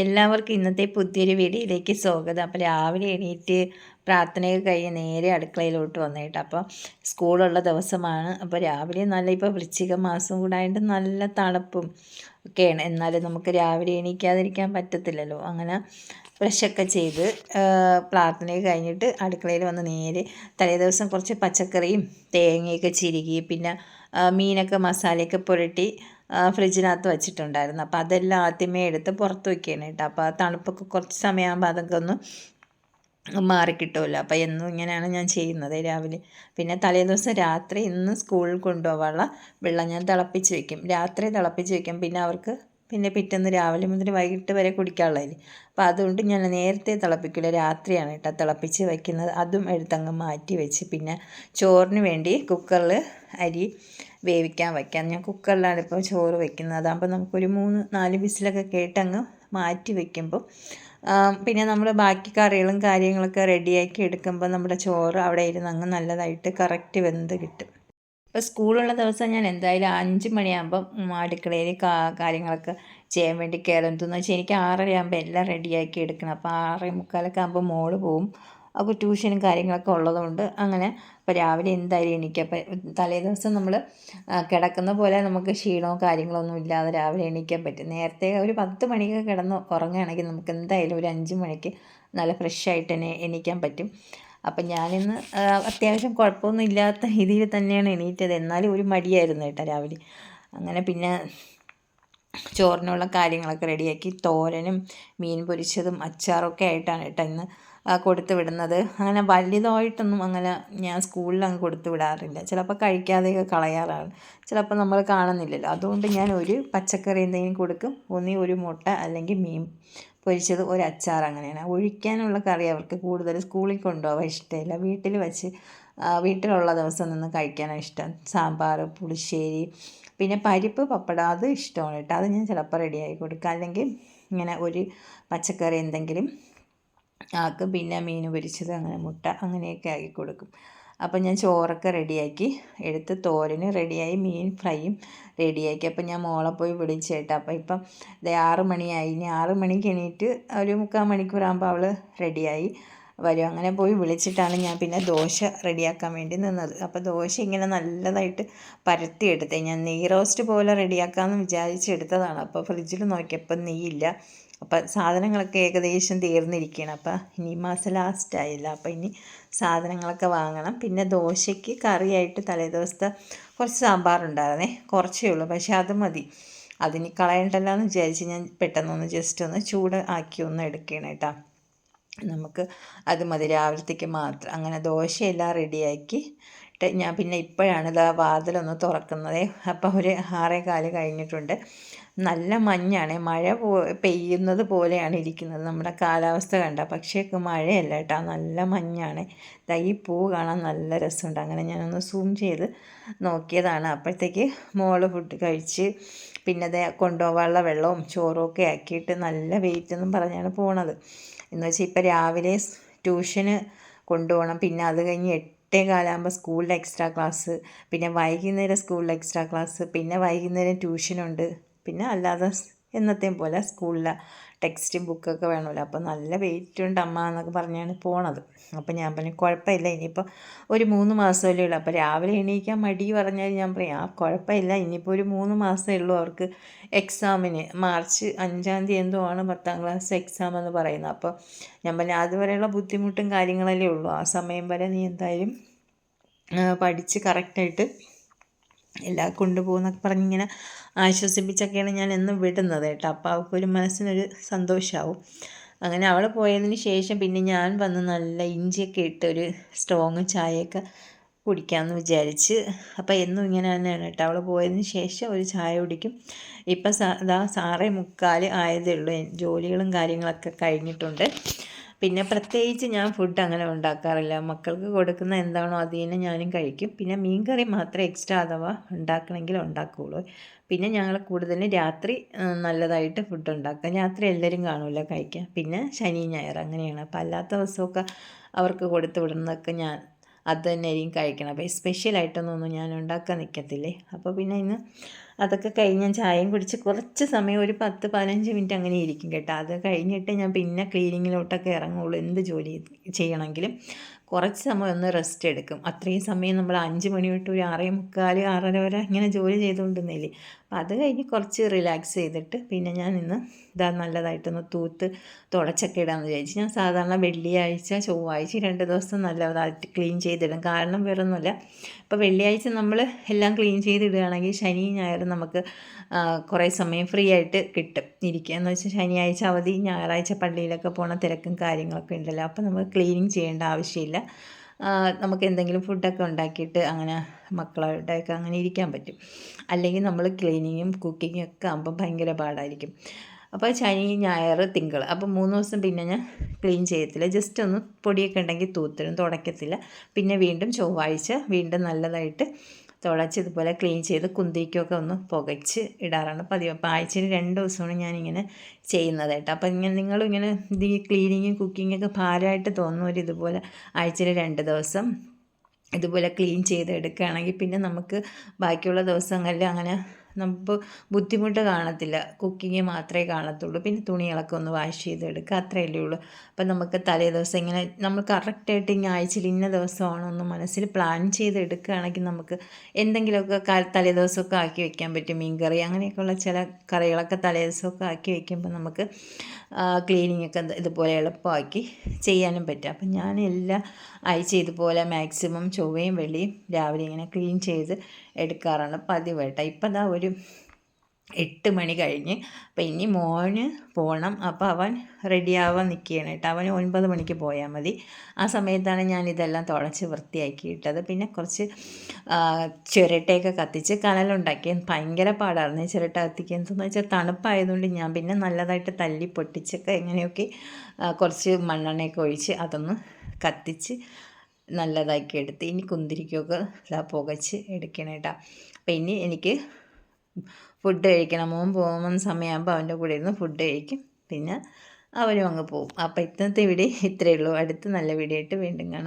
എല്ലാവർക്കും ഇന്നത്തെ പുതിയൊരു വീഡിയോയിലേക്ക് സ്വാഗതം. അപ്പോൾ രാവിലെ എണീറ്റ് പ്രാർത്ഥനയൊക്കെ കഴിഞ്ഞ് നേരെ അടുക്കളയിലോട്ട് വന്നേട്ടോ അപ്പോൾ സ്കൂളുള്ള ദിവസമാണ്. അപ്പോൾ രാവിലെ നല്ല ഇപ്പോൾ വൃശ്ചിക മാസം കൂടെ ആയിട്ട് നല്ല തണുപ്പും ഒക്കെയാണ്. എന്നാലും നമുക്ക് രാവിലെ എണീക്കാതിരിക്കാൻ പറ്റത്തില്ലല്ലോ. അങ്ങനെ ഫ്രഷൊക്കെ ചെയ്ത് പ്രാർത്ഥനയൊക്കെ കഴിഞ്ഞിട്ട് അടുക്കളയിൽ വന്ന് നേരെ തലേ ദിവസം കുറച്ച് പച്ചക്കറിയും തേങ്ങയൊക്കെ ചിരുകി പിന്നെ മീനൊക്കെ മസാലയൊക്കെ പുരട്ടി ഫ്രിഡ്ജിനകത്ത് വെച്ചിട്ടുണ്ടായിരുന്നു. അപ്പോൾ അതെല്ലാം ആദ്യമേ എടുത്ത് പുറത്ത് വയ്ക്കുകയാണ് കേട്ടോ. അപ്പോൾ ആ തണുപ്പൊക്കെ കുറച്ച് സമയമാകുമ്പോൾ അതൊക്കെ ഒന്ന് മാറിക്കിട്ടുമല്ലോ അപ്പോൾ എന്നും ഇങ്ങനെയാണ് ഞാൻ ചെയ്യുന്നത് രാവിലെ. പിന്നെ തലേദിവസം രാത്രി ഇന്ന് സ്കൂളിൽ കൊണ്ടുപോകാനുള്ള വെള്ളം ഞാൻ തിളപ്പിച്ച് വയ്ക്കും രാത്രി തിളപ്പിച്ച് വയ്ക്കും പിന്നെ അവർക്ക് പിന്നെ പിറ്റേന്ന് രാവിലെ മുതൽ വൈകിട്ട് വരെ കുടിക്കാനുള്ളതിന്. അപ്പോൾ അതുകൊണ്ട് ഞാൻ നേരത്തെ തിളപ്പിക്കില്ല. രാത്രിയാണ് കേട്ടോ തിളപ്പിച്ച് വയ്ക്കുന്നത് അതും എടുത്തങ്ങ് മാറ്റി വെച്ച് പിന്നെ ചോറിന് വേണ്ടി കുക്കറിൽ അരി വേവിക്കാൻ വയ്ക്കാം ഞാൻ കുക്കറിലാണ് ഇപ്പോൾ ചോറ് വയ്ക്കുന്നത് അതാകുമ്പോൾ നമുക്കൊരു മൂന്ന് നാല് ബിസിലൊക്കെ കേട്ടങ്ങ് മാറ്റി വയ്ക്കുമ്പോൾ പിന്നെ നമ്മൾ ബാക്കി കറികളും കാര്യങ്ങളൊക്കെ റെഡിയാക്കി എടുക്കുമ്പോൾ നമ്മുടെ ചോറ് അവിടെ ഇരുന്ന് അങ്ങ് നല്ലതായിട്ട് കറക്റ്റ് വെന്ത് കിട്ടും. ഇപ്പോൾ സ്കൂളുള്ള ദിവസം ഞാൻ എന്തായാലും അഞ്ച് മണിയാകുമ്പം അടുക്കളയിൽ കാര്യങ്ങളൊക്കെ ചെയ്യാൻ വേണ്ടി കയറും എന്തെന്ന് വെച്ചാൽ എനിക്ക് ആറര ആകുമ്പോൾ എല്ലാം റെഡിയാക്കി എടുക്കണം. അപ്പോൾ ആറേ മുക്കാലൊക്കെ ആകുമ്പോൾ മോൾ പോവും. അപ്പോൾ ട്യൂഷനും കാര്യങ്ങളൊക്കെ ഉള്ളതുകൊണ്ട് അങ്ങനെ അപ്പോൾ രാവിലെ എന്തായാലും എണീക്കുക അപ്പോൾ തലേ ദിവസം നമ്മൾ കിടക്കുന്ന പോലെ നമുക്ക് ക്ഷീണവും കാര്യങ്ങളൊന്നും ഇല്ലാതെ രാവിലെ എണീക്കാൻ പറ്റും. നേരത്തെ ഒരു പത്ത് മണിക്ക് കിടന്ന് ഉറങ്ങുകയാണെങ്കിൽ നമുക്ക് എന്തായാലും ഒരു അഞ്ച് മണിക്ക് നല്ല ഫ്രഷ് ആയിട്ട് തന്നെ എണീക്കാൻ പറ്റും. അപ്പം ഞാനിന്ന് അത്യാവശ്യം കുഴപ്പമൊന്നും ഇല്ലാത്ത രീതിയിൽ തന്നെയാണ് എണീറ്റത്. എന്നാലും ഒരു മടിയായിരുന്നു കേട്ടോ രാവിലെ. അങ്ങനെ പിന്നെ ചോറിനുള്ള കാര്യങ്ങളൊക്കെ റെഡിയാക്കി തോരനും മീൻ പൊരിച്ചതും അച്ചാറൊക്കെ ആയിട്ടാണ് കേട്ടോ ഇന്ന് കൊടുത്തു വിടുന്നത്. അങ്ങനെ വലുതായിട്ടൊന്നും അങ്ങനെ ഞാൻ സ്കൂളിൽ അങ്ങ് കൊടുത്തു വിടാറില്ല. ചിലപ്പോൾ കഴിക്കാതെയൊക്കെ കളയാറാണ്. ചിലപ്പോൾ നമ്മൾ കാണുന്നില്ലല്ലോ. അതുകൊണ്ട് ഞാൻ ഒരു പച്ചക്കറി എന്തെങ്കിലും കൊടുക്കും. ഒന്നി ഒരു മുട്ട അല്ലെങ്കിൽ മീൻ പൊരിച്ചത് ഒരു അച്ചാർ അങ്ങനെയാണ്. ഒഴിക്കാനുള്ള കറി അവർക്ക് കൂടുതൽ സ്കൂളിൽ കൊണ്ടുപോകാൻ ഇഷ്ടമില്ല. വീട്ടിൽ വെച്ച് വീട്ടിലുള്ള ദിവസം നിന്ന് കഴിക്കാനാണ് ഇഷ്ടം. സാമ്പാർ പുളിശ്ശേരി പിന്നെ പരിപ്പ് പപ്പടം അത് ഇഷ്ടമാണ് കേട്ടോ. അത് ഞാൻ ചിലപ്പോൾ റെഡിയായി കൊടുക്കുക അല്ലെങ്കിൽ ഇങ്ങനെ ഒരു പച്ചക്കറി എന്തെങ്കിലും ആക്കും പിന്നെ മീൻ പൊരിച്ചത് അങ്ങനെ മുട്ട അങ്ങനെയൊക്കെ ആക്കി കൊടുക്കും. അപ്പം ഞാൻ ചോറൊക്കെ റെഡിയാക്കി. എടുത്ത് തോരന് റെഡിയായി മീൻ ഫ്രൈയും റെഡിയാക്കി. അപ്പം ഞാൻ മോളെ പോയി വിളിച്ചേട്ടാ അപ്പം ഇപ്പം ഇത് ആറ് മണിയായി. ഇനി ആറ് മണിക്ക് എണീറ്റ് ഒരു മുക്കാൽ മണിക്കൂറാകുമ്പോൾ അവൾ റെഡിയായി വരും. അങ്ങനെ പോയി വിളിച്ചിട്ടാണ് ഞാൻ പിന്നെ ദോശ റെഡിയാക്കാൻ വേണ്ടി നിന്നത്. അപ്പോൾ ദോശ ഇങ്ങനെ നല്ലതായിട്ട് പരത്തിയെടുത്തേ. ഞാൻ നെയ് റോസ്റ്റ് പോലെ റെഡിയാക്കാമെന്ന് വിചാരിച്ചെടുത്തതാണ് അപ്പോൾ ഫ്രിഡ്ജിൽ നോക്കിയപ്പോൾ നെയ്യില്ല. അപ്പം സാധനങ്ങളൊക്കെ ഏകദേശം തീർന്നിരിക്കുകയാണ് അപ്പം ഇനി മാസം ലാസ്റ്റ് ആയില്ല. അപ്പം ഇനി സാധനങ്ങളൊക്കെ വാങ്ങണം. പിന്നെ ദോശയ്ക്ക് കറിയായിട്ട് തലേദിവസത്തെ കുറച്ച് സാമ്പാർ ഉണ്ടായിരുന്നേ. കുറച്ചേ ഉള്ളൂ. പക്ഷേ അത് മതി. അതിന് കളയണ്ടല്ലോ എന്ന് വിചാരിച്ച് ഞാൻ പെട്ടെന്നൊന്ന് ജസ്റ്റ് ഒന്ന് ചൂട് ആക്കി ഒന്ന് എടുക്കണം കേട്ടോ. നമുക്ക് അത് മതി. രാവിലത്തേക്ക് മാത്രം. അങ്ങനെ ദോശയെല്ലാം റെഡിയാക്കി ഞാൻ പിന്നെ ഇപ്പോഴാണ് ഇതാ വാതിലൊന്ന് തുറക്കുന്നത്. അപ്പം ഒരു ആറേ കാൽ കഴിഞ്ഞിട്ടുണ്ട്. നല്ല മഞ്ഞാണ്. മഴ പോ പെയ്യുന്നത് പോലെയാണ് ഇരിക്കുന്നത്. നമ്മുടെ കാലാവസ്ഥ കണ്ട പക്ഷേ മഴയല്ല കേട്ടോ. നല്ല മഞ്ഞാണ്. ഈ പൂ കാണാൻ നല്ല രസമുണ്ട്. അങ്ങനെ ഞാനൊന്ന് സൂം ചെയ്ത് നോക്കിയതാണ്. അപ്പോഴത്തേക്ക് മോൾ ഫുഡ് കഴിച്ച് പിന്നെ അത് കൊണ്ടുപോകാനുള്ള വെള്ളവും ചോറും ഒക്കെ ആക്കിയിട്ട് നല്ല വെയിറ്റ് എന്നും പറഞ്ഞാണ് പോണത്. എന്ന് വെച്ചാൽ ഇപ്പോൾ രാവിലെ ട്യൂഷന് കൊണ്ടുപോകണം. പിന്നെ അത് കഴിഞ്ഞ് എട്ടേ കാലാകുമ്പോൾ സ്കൂളിൽ എക്സ്ട്രാ ക്ലാസ് പിന്നെ വൈകുന്നേരം സ്കൂളിൽ എക്സ്ട്രാ ക്ലാസ് പിന്നെ വൈകുന്നേരം ട്യൂഷനുണ്ട് പിന്നെ അല്ലാതെ എന്നത്തെയും പോലെ സ്കൂളിലെ ടെക്സ്റ്റ് ബുക്കൊക്കെ വേണമല്ലോ. അപ്പോൾ നല്ല വെയിറ്റ് ഉണ്ട് അമ്മ എന്നൊക്കെ പറഞ്ഞാണ് പോണത്. അപ്പോൾ ഞാൻ പറഞ്ഞു കുഴപ്പമില്ല ഇനിയിപ്പോൾ ഒരു മൂന്ന് മാസമല്ലേ ഉള്ളൂ. അപ്പോൾ രാവിലെ എണീക്കാൻ മടി പറഞ്ഞാൽ ഞാൻ പറയും ആ കുഴപ്പമില്ല ഇനിയിപ്പോൾ ഒരു മൂന്ന് മാസമേ ഉള്ളൂ അവർക്ക് എക്സാമിന്. മാർച്ച് അഞ്ചാം തീയതി എന്തോ ആണ് പത്താം ക്ലാസ് എക്സാം എന്ന് പറയുന്നത്. അപ്പോൾ ഞാൻ പറഞ്ഞു അതുവരെയുള്ള ബുദ്ധിമുട്ടും കാര്യങ്ങളല്ലേ ഉള്ളൂ. ആ സമയം വരെ നീ എന്തായാലും പഠിച്ച് കറക്റ്റായിട്ട് എല്ലാം കൊണ്ടുപോകുന്നൊക്കെ പറഞ്ഞിങ്ങനെ ആശ്വസിപ്പിച്ചൊക്കെയാണ് ഞാൻ എന്നും വിടുന്നത് കേട്ടോ. അപ്പോൾ അവൾക്കൊരു മനസ്സിനൊരു സന്തോഷമാവും അങ്ങനെ അവൾ പോയതിന് ശേഷം പിന്നെ ഞാൻ വന്ന് നല്ല ഇഞ്ചിയൊക്കെ ഇട്ട് ഒരു സ്ട്രോങ് ചായയൊക്കെ കുടിക്കാമെന്ന് വിചാരിച്ച്. അപ്പോൾ എന്നും ഇങ്ങനെ തന്നെയാണ് കേട്ടോ. അവൾ പോയതിന് ശേഷം ഒരു ചായ കുടിക്കും. ഇപ്പം സാ സാറേ മുക്കാൽ ആയതേ ഉള്ളൂ. ജോലികളും കാര്യങ്ങളൊക്കെ കഴിഞ്ഞിട്ടുണ്ട്. പിന്നെ പ്രത്യേകിച്ച് ഞാൻ ഫുഡ് അങ്ങനെ ഉണ്ടാക്കാറില്ല. മക്കൾക്ക് കൊടുക്കുന്ന എന്താണോ അത് തന്നെ ഞാനും കഴിക്കും. പിന്നെ മീൻകറി മാത്രമേ എക്സ്ട്രാ അഥവാ ഉണ്ടാക്കണമെങ്കിൽ ഉണ്ടാക്കുകയുള്ളൂ പിന്നെ ഞങ്ങൾ കൂടുതലും രാത്രി നല്ലതായിട്ട് ഫുഡ് ഉണ്ടാക്കുക. രാത്രി എല്ലാവരും കാണുമല്ലോ കഴിക്കാൻ. പിന്നെ ശനി ഞായർ അങ്ങനെയാണ്. അപ്പോൾ അല്ലാത്ത ദിവസമൊക്കെ അവർക്ക് കൊടുത്തു വിടുന്നതൊക്കെ ഞാൻ അത് തന്നെ ആയിരിക്കും കഴിക്കണം അപ്പോൾ സ്പെഷ്യലായിട്ടൊന്നും ഞാൻ ഉണ്ടാക്കാൻ നിൽക്കത്തില്ലേ അപ്പോൾ പിന്നെ ഇന്ന് അതൊക്കെ കഴിഞ്ഞ് ഞാൻ ചായയും കുടിച്ച് കുറച്ച് സമയം ഒരു പത്ത് പതിനഞ്ച് മിനിറ്റ് അങ്ങനെ ഇരിക്കും കേട്ടോ. അത് കഴിഞ്ഞിട്ട് ഞാൻ പിന്നെ ക്ലീനിങ്ങിലോട്ടൊക്കെ ഇറങ്ങുള്ളൂ. എന്ത് ജോലി ചെയ്യണമെങ്കിലും കുറച്ച് സമയം ഒന്ന് റെസ്റ്റ് എടുക്കും. അത്രയും സമയം നമ്മൾ അഞ്ച് മണി തൊട്ട് ഒരു ആറേ മുക്കാൽ ആറര വരെ ഇങ്ങനെ ജോലി ചെയ്തുകൊണ്ടിരുന്നില്ലേ അപ്പോൾ അത് കഴിഞ്ഞ് കുറച്ച് റിലാക്സ് ചെയ്തിട്ട് പിന്നെ ഞാൻ ഇന്ന് ഇതാ നല്ലതായിട്ടൊന്ന് തൂത്ത് തുടച്ചൊക്കെ ഇടാമെന്ന് വിചാരിച്ചു. ഞാൻ സാധാരണ വെള്ളിയാഴ്ച ചൊവ്വാഴ്ച രണ്ട് ദിവസം നല്ലതായിട്ട് ക്ലീൻ ചെയ്തിടും. കാരണം വേറൊന്നുമില്ല. ഇപ്പോൾ വെള്ളിയാഴ്ച നമ്മൾ എല്ലാം ക്ലീൻ ചെയ്തിടുകയാണെങ്കിൽ ശനി ഞായറും നമുക്ക് കുറേ സമയം ഫ്രീ ആയിട്ട് കിട്ടും. ഇരിക്കുക എന്ന് വെച്ചാൽ ശനിയാഴ്ച അവധി ഞായറാഴ്ച പള്ളിയിലൊക്കെ പോണ തിരക്കും കാര്യങ്ങളൊക്കെ ഉണ്ടല്ലോ. അപ്പോൾ നമുക്ക് ക്ലീനിങ് ചെയ്യേണ്ട ആവശ്യമില്ല. നമുക്ക് എന്തെങ്കിലും ഫുഡൊക്കെ ഉണ്ടാക്കിയിട്ട് അങ്ങനെ മക്കളുടെയൊക്കെ അങ്ങനെ ഇരിക്കാൻ പറ്റും. അല്ലെങ്കിൽ നമ്മൾ ക്ലീനിങ്ങും കുക്കിങ്ങും ഒക്കെ ആകുമ്പോൾ ഭയങ്കര പാടായിരിക്കും. അപ്പോൾ ശനി ഞായർ തിങ്കൾ അപ്പോൾ മൂന്ന് ദിവസം പിന്നെ ഞാൻ ക്ലീൻ ചെയ്യത്തില്ല. ജസ്റ്റ് ഒന്ന് പൊടിയൊക്കെ ഉണ്ടെങ്കിൽ തൂത്തിടും തുടയ്ക്കത്തില്ല. പിന്നെ വീണ്ടും ചൊവ്വാഴ്ച വീണ്ടും നല്ലതായിട്ട് തുടച്ച് ഇതുപോലെ ക്ലീൻ ചെയ്ത് കുന്തിക്കൊക്കെ ഒന്ന് പുകച്ച് ഇടാറാണ് പതിവ്. അപ്പോൾ ആഴ്ചയിൽ രണ്ട് ദിവസമാണ് ഞാനിങ്ങനെ ചെയ്യുന്നത് കേട്ടോ. അപ്പോൾ ഇങ്ങനെ നിങ്ങളും ഇങ്ങനെ ഈ ക്ലീനിങ്ങും കുക്കിങ്ങൊക്കെ ഭാരമായിട്ട് തോന്നുന്നവർ ഇതുപോലെ ആഴ്ചയിൽ രണ്ട് ദിവസം ഇതുപോലെ ക്ലീൻ ചെയ്ത് എടുക്കുകയാണെങ്കിൽ പിന്നെ നമുക്ക് ബാക്കിയുള്ള ദിവസങ്ങളിൽ അങ്ങനെ നമുക്ക് ബുദ്ധിമുട്ട് കാണത്തില്ല. കുക്കിങ് മാത്രമേ കാണത്തുള്ളൂ. പിന്നെ തുണികളൊക്കെ ഒന്ന് വാഷ് ചെയ്തെടുക്കുക അത്രയല്ലേ ഉള്ളൂ. അപ്പം നമുക്ക് തലേ ദിവസം ഇങ്ങനെ നമ്മൾ കറക്റ്റായിട്ട് ഇങ്ങനെ ആഴ്ചയിൽ ഇന്ന ദിവസമാണോ ഒന്ന് മനസ്സിൽ പ്ലാൻ ചെയ്തെടുക്കുകയാണെങ്കിൽ നമുക്ക് എന്തെങ്കിലുമൊക്കെ തലേ ദിവസമൊക്കെ ആക്കി വെക്കാൻ പറ്റും. മീൻ കറി അങ്ങനെയൊക്കെയുള്ള ചില കറികളൊക്കെ തലേ ദിവസമൊക്കെ ആക്കി വെക്കുമ്പോൾ നമുക്ക് ക്ലീനിങ് ഒക്കെ ഇതുപോലെ എളുപ്പമാക്കി ചെയ്യാനും പറ്റും. അപ്പം ഞാൻ എല്ലാ ആഴ്ച ഇതുപോലെ മാക്സിമം ചൊവ്വയും വെള്ളിയും രാവിലെ ഇങ്ങനെ ക്ലീൻ ചെയ്ത് എടുക്കാറാണ് പതിവായിട്ട് ഇപ്പം ദാ ഒരു എട്ട് മണി കഴിഞ്ഞ് അപ്പം ഇനി മോന് പോകണം അപ്പോൾ അവൻ റെഡിയാവാൻ നിൽക്കുകയാണ് കേട്ടോ അവന് ഒൻപത് മണിക്ക് പോയാൽ മതി. ആ സമയത്താണ് ഞാൻ ഇതെല്ലാം തുടച്ച് വൃത്തിയാക്കിയിട്ടത്. പിന്നെ കുറച്ച് ചിരട്ടയൊക്കെ കത്തിച്ച് കനലുണ്ടാക്കി. ഭയങ്കര പാടായിരുന്നു ചിരട്ട കത്തിക്കുക എന്തെന്ന് വെച്ചാൽ തണുപ്പായതുകൊണ്ട് ഞാൻ പിന്നെ നല്ലതായിട്ട് തല്ലി പൊട്ടിച്ചൊക്കെ എങ്ങനെയൊക്കെ കുറച്ച് മണ്ണെണ്ണയൊക്കെ ഒഴിച്ച് അതൊന്ന് കത്തിച്ച് നല്ലതാക്കി എടുത്ത് ഇനി കുന്തിരിക്കൊക്കെ പുകച്ച് എടുക്കണം അപ്പം ഇനി എനിക്ക് ഫുഡ് കഴിക്കണം. മോൻ പോകുന്ന സമയമാകുമ്പോൾ അവന്റെ കൂടെ ഇരുന്ന് ഫുഡ് കഴിക്കും. പിന്നെ അവനും അങ്ങ് പോകും അപ്പോൾ ഇന്നത്തെ വീഡിയോ ഇത്രയേ ഉള്ളൂ. അടുത്ത നല്ല വീഡിയോ ആയിട്ട് വീണ്ടും കാണാം.